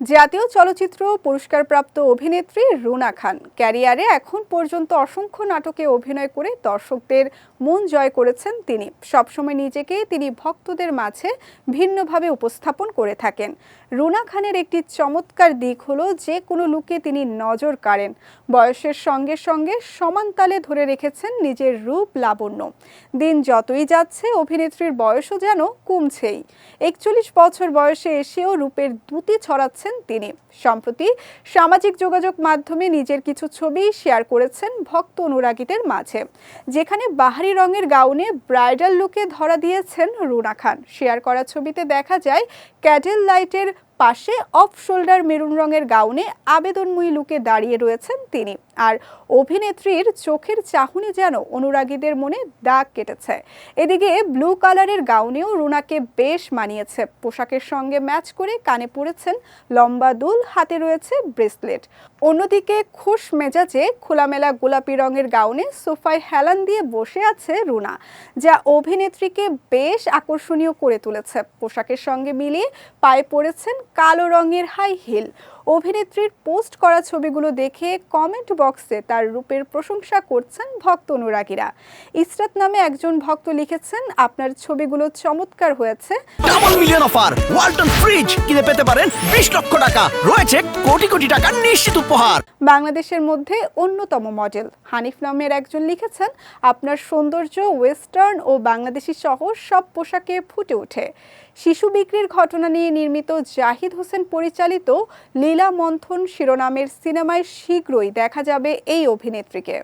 জাতীয় চলচ্চিত্র পুরস্কারপ্রাপ্ত অভিনেত্রী রুনা খান ক্যারিয়ারে এখন পর্যন্ত অসংখ্য নাটকে অভিনয় করে দর্শকদের মন জয় করেছেন তিনি। সবসময় নিজেকে তিনি ভক্তদের মাঝে ভিন্নভাবে উপস্থাপন করে থাকেন। রুনা খানের একটি চমৎকার দিক হলো যে কোনো লুকে তিনি নজর কাড়েন। বয়সের সঙ্গে সঙ্গে সমান তালে ধরে রেখেছেন নিজের রূপ লাবণ্য। দিন যতই যাচ্ছে, অভিনেত্রীর বয়সও যেন কমছেই। একচল্লিশ বছর বয়সে এসেও রূপের দ্যুতি ছড়াচ্ছেন তিনি। সম্প্রতি সামাজিক যোগাযোগ মাধ্যমে নিজের কিছু ছবি শেয়ার করেছেন ভক্ত অনুরাগীদের মাঝে। যেখানে বাহারি রঙের গাউনে ব্রাইডাল লুকে ধরা দিয়েছেন রুনা খান। শেয়ার করা ছবিতে দেখা যায়, ক্যাডেল লাইটের পাশে অফ শোল্ডার মেরুন রঙের গাউনে আবেদনময়ী লুকে দাঁড়িয়ে রয়েছেন তিনি। আর অভিনেত্রীর চোখের চাহনি যেন অনুরাগীদের মনে দাগ কেটেছে। এদিকে ব্লু কালারের গাউনেও রুনাকে বেশ মানিয়েছে। পোশাকের সঙ্গে ম্যাচ করে কানে পড়েছেন লম্বা দুল, হাতে রয়েছে ব্রেসলেট। অন্যদিকে খুশ মেজাজে খোলামেলা গোলাপি রঙের গাউনে সোফায় হেলান দিয়ে বসে আছে রুনা, যা অভিনেত্রীকে বেশ আকর্ষণীয় করে তুলেছে। পোশাকের সঙ্গে মিলিয়ে পায়ে পড়েছেন কালো রঙের হাই হিল অভিনেত্রীর পোস্ট করা ছবিগুলো দেখে কমেন্ট বক্সে তার রূপের প্রশংসা করছেন ভক্ত অনুরাগীরা। ইসরাত নামে একজন ভক্ত লিখেছেন আপনার ছবিগুলো চমৎকার হয়েছে। Double million offer Walton fridge কিনে পেতে পারেন বিশ লক্ষ টাকা। রয়েছে কোটি কোটি টাকার নিশ্চিত উপহার। বাংলাদেশের মধ্যে অন্যতম মডেল। হানিফ নামের একজন লিখেছেন আপনার সৌন্দর্য ওয়েস্টার্ন ও বাংলাদেশি সহ সব পোশাকে ফুটে ওঠে। শিশু বিক্রির ঘটনা নিয়ে নির্মিত জাহিদ হোসেন পরিচালিত লীলা মন্থন শিরোনামের সিনেমায় শীঘ্রই দেখা যাবে এই অভিনেত্রীকে।